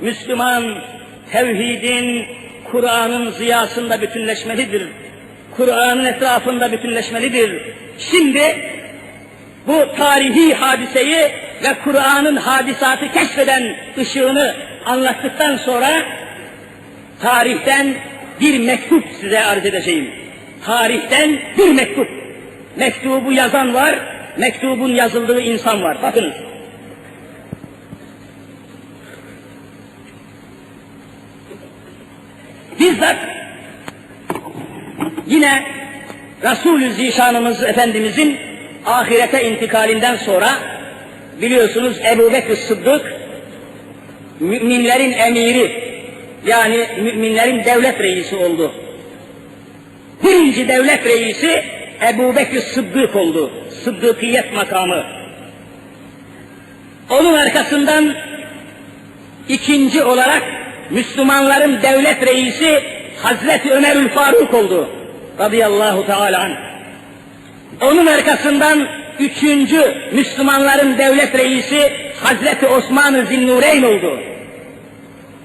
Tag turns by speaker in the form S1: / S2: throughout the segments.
S1: Müslüman tevhidin, Kur'an'ın ziyasında bütünleşmelidir. Kur'an'ın etrafında bütünleşmelidir. Şimdi bu tarihi hadiseyi ve Kur'an'ın hadisatı keşfeden ışığını anlattıktan sonra tarihten bir mektup size arz edeceğim. Tarihten bir mektup. Mektubu yazan var, mektubun yazıldığı insan var. Bakınız. Bizzat yine Resulü Zişanımız Efendimizin ahirete intikalinden sonra biliyorsunuz Ebu Bekir Sıddık müminlerin emiri yani müminlerin devlet reisi oldu. Birinci devlet reisi Ebu Bekir Sıddık oldu. Sıddıkiyet makamı. Onun arkasından ikinci olarak Müslümanların devlet reisi Hazreti Ömerül Faruk oldu. Radıyallahu teala. Onun arkasından üçüncü Müslümanların devlet reisi Hazreti Osman-ı Zinnureyn oldu.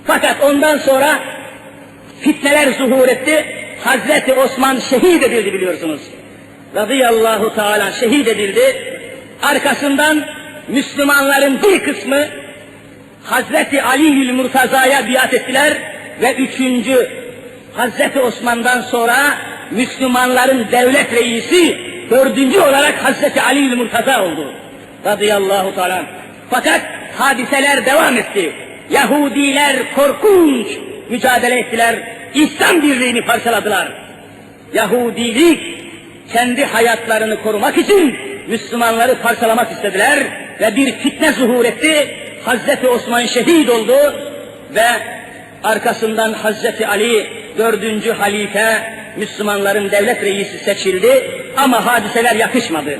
S1: Fakat ondan sonra fitneler zuhur etti. Hazreti Osman şehit edildi biliyorsunuz. Radıyallahu teala şehit edildi. Arkasından Müslümanların bir kısmı Hazreti Ali'ül Murtaza'ya biat ettiler ve üçüncü Hazreti Osman'dan sonra Müslümanların devlet reisi dördüncü olarak Hazreti Ali'ül Murtaza oldu. Radıyallahu teala. Fakat hadiseler devam etti. Yahudiler korkunç mücadele ettiler. İslam birliğini parçaladılar. Yahudilik kendi hayatlarını korumak için Müslümanları parçalamak istediler ve bir fitne zuhur etti. Hazreti Osman şehit oldu ve arkasından Hazreti Ali dördüncü halife Müslümanların devlet reisi seçildi ama hadiseler yakışmadı.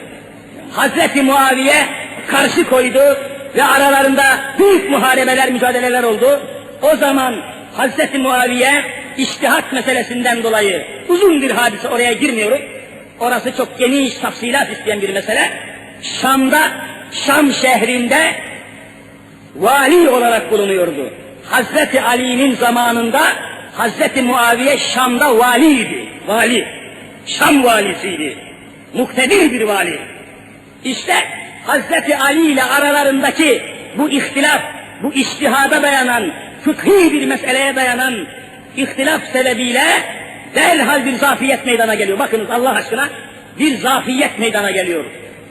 S1: Hazreti Muaviye karşı koydu ve aralarında büyük muharebeler, mücadeleler oldu. O zaman Hazreti Muaviye iştihat meselesinden dolayı uzun bir hadise oraya girmiyorum. Orası çok geniş tafsilat isteyen bir mesele. Şam'da, Şam şehrinde vali olarak bulunuyordu. Hazreti Ali'nin zamanında Hazreti Muaviye Şam'da valiydi. Vali. Şam valisiydi. Muktedir bir vali. İşte Hazreti Ali ile aralarındaki bu ihtilaf, bu iştihada dayanan, fıkhi bir meseleye dayanan ihtilaf sebebiyle derhal bir zafiyet meydana geliyor. Bakınız Allah aşkına bir zafiyet meydana geliyor.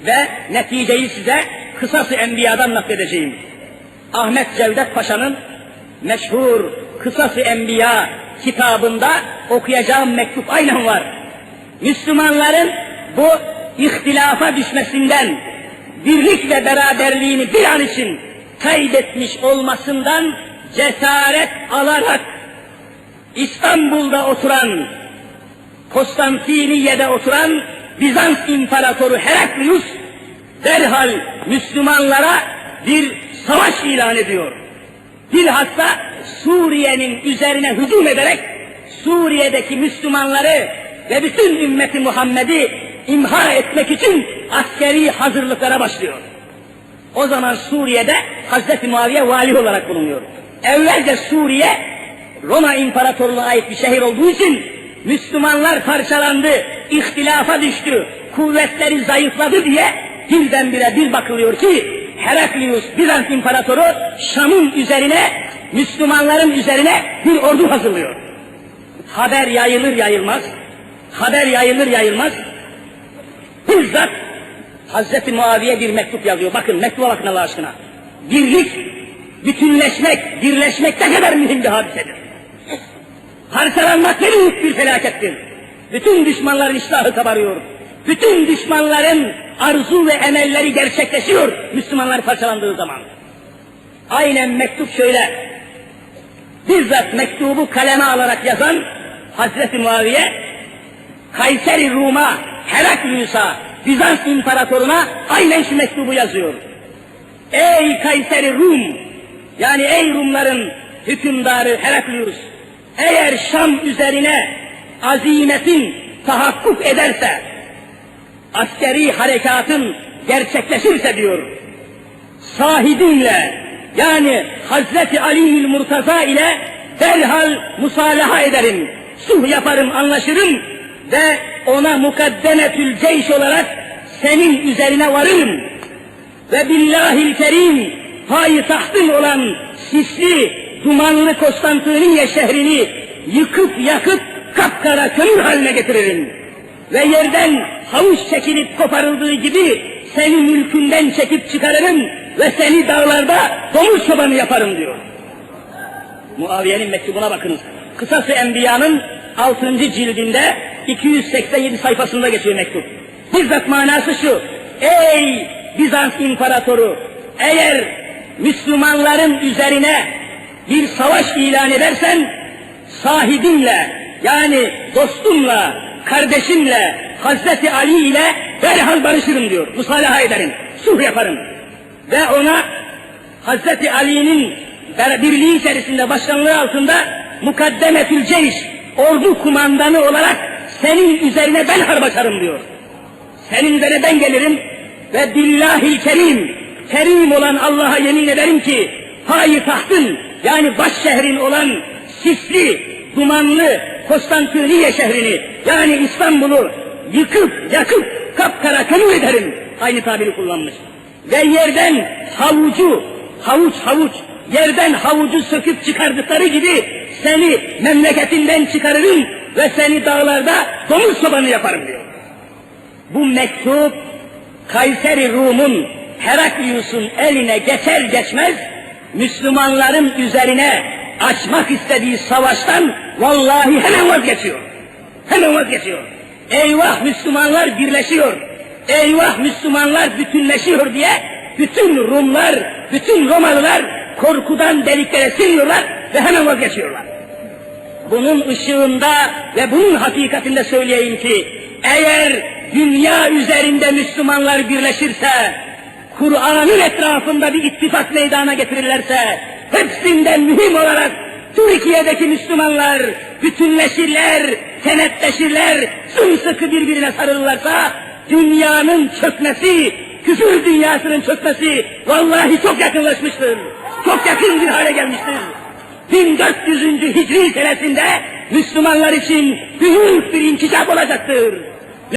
S1: Ve neticeyi size kısası enbiyadan nakledeceğim. Ahmet Cevdet Paşa'nın meşhur Kısası Enbiya kitabında okuyacağım mektup aynen var. Müslümanların bu ihtilafa düşmesinden birlik ve beraberliğini bir an için kaybetmiş olmasından cesaret alarak İstanbul'da oturan, Konstantiniye'de oturan Bizans İmparatoru Heraklius derhal Müslümanlara bir savaş ilan ediyor. Bilhassa Suriye'nin üzerine hücum ederek Suriye'deki Müslümanları ve bütün ümmeti Muhammed'i imha etmek için askeri hazırlıklara başlıyor. O zaman Suriye'de Hazreti Muaviye vali olarak bulunuyor. Evvelce Suriye Roma İmparatorluğu'na ait bir şehir olduğu için Müslümanlar parçalandı, ihtilafa düştü, kuvvetleri zayıfladı diye birdenbire bir bakılıyor ki Heraklius Bizans İmparatoru Şam'ın üzerine, Müslümanların üzerine bir ordu hazırlıyor. Haber yayılır yayılmaz, haber yayılır yayılmaz, bizzat Hazreti Muaviye bir mektup yazıyor. Bakın mektuba bakın Allah aşkına. Birlik, bütünleşmek, birleşmek ne kadar mühim bir hadisedir. Parçalanmak ne büyük bir felakettir. Bütün düşmanların iştahı kabarıyor. Bütün düşmanların arzu ve emelleri gerçekleşiyor Müslümanlar parçalandığı zaman. Aynen mektup şöyle. Bizzat mektubu kaleme alarak yazan Hazreti Muaviye Kayseri Rum'a, Heraklius'a, Bizans İmparatoruna aynen şu mektubu yazıyor. Ey Kayseri Rum! Yani ey Rumların hükümdarı Heraklius! Eğer Şam üzerine azimetin tahakkuk ederse, askeri harekatın gerçekleşirse diyor, sahibinle, yani Hazreti Ali'ül Murtaza ile derhal musalaha ederim. Sulh yaparım, anlaşırım ve ona mukaddemetül ceyş olarak senin üzerine varırım. Ve billahil kerim payitahtın olan sisli, dumanlı Konstantiniye şehrini yıkıp yakıp kapkara kömür haline getiririm. Ve yerden havuç çekilip koparıldığı gibi seni mülkünden çekip çıkarırım ve seni dağlarda domuz çobanı yaparım diyor. Muaviye'nin mektubuna bakınız. Kısası Enbiya'nın 6. cildinde 287 sayfasında geçiyor mektup. Bizzat manası şu. Ey Bizans İmparatoru! Eğer Müslümanların üzerine bir savaş ilan edersen sahibinle yani dostumla, kardeşimle, Hazreti Ali ile derhal barışırım diyor. Musalaha ederim, sulh yaparım. Ve ona Hazreti Ali'nin birliği içerisinde başkanlığı altında mukaddemetül ceyş, ordu kumandanı olarak senin üzerine ben harp açarım diyor. Senin üzerine ben gelirim ve billahi kerim, kerim olan Allah'a yemin ederim ki payitahtın yani baş şehrin olan sisli, dumanlı Konstantiniye şehrini yani İstanbul'u yıkıp yakıp kapkara kömür ederim. Aynı tabiri kullanmış. Ve yerden havucu, havuç havuç, yerden havucu söküp çıkardıkları gibi seni memleketinden çıkarırım ve seni dağlarda domuz çobanı yaparım diyor. Bu mektup Kayseri Rum'un Heraklius'un eline geçer geçmez Müslümanların üzerine açmak istediği savaştan vallahi hemen vazgeçiyor. Hemen vazgeçiyor. Eyvah Müslümanlar birleşiyor. Eyvah Müslümanlar bütünleşiyor diye bütün Rumlar, bütün Romalılar korkudan deliklere sığınıyorlar ve hemen vazgeçiyorlar. Bunun ışığında ve bunun hakikatinde söyleyeyim ki eğer dünya üzerinde Müslümanlar birleşirse, Kur'an'ın etrafında bir ittifak meydana getirirlerse, hepsinden mühim olarak Türkiye'deki Müslümanlar bütünleşirler, kenetleşirler, sımsıkı birbirine sarılırlarsa, dünyanın çökmesi, küfür dünyasının çökmesi vallahi çok yakınlaşmıştır. Çok yakın bir hale gelmiştir. 1400. Hicri senesinde Müslümanlar için büyük bir inkişaf olacaktır.